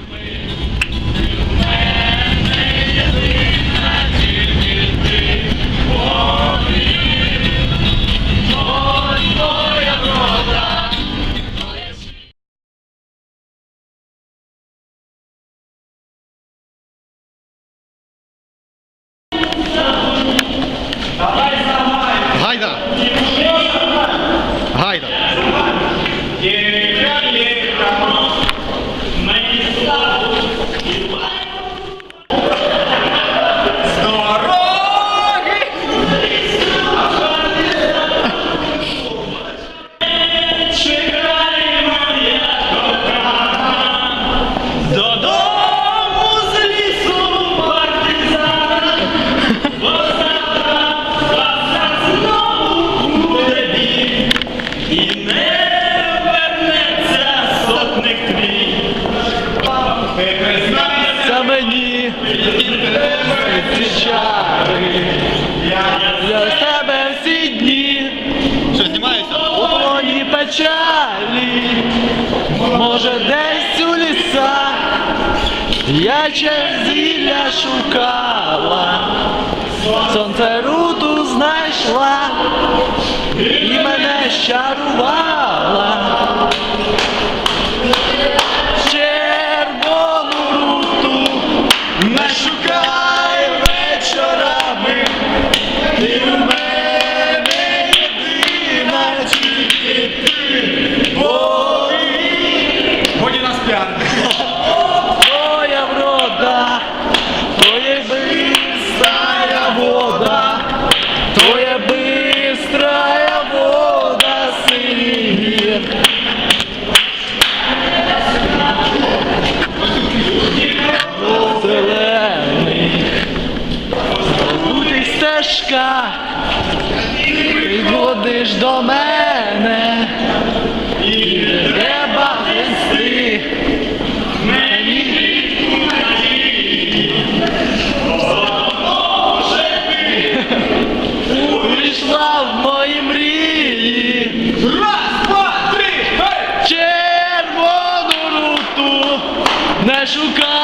Amen. Це мені ці чари. Для себе всі дні Що, знімаєшся? у полоні печалі. Може десь у лісах я через зілля шукала, сонце руту знайшла і мене щарувала. Не шукай стежка, підводиш до мене, і треба вести мені. Прийшла в мої мрії. Раз, два, три! Червону руту не шукай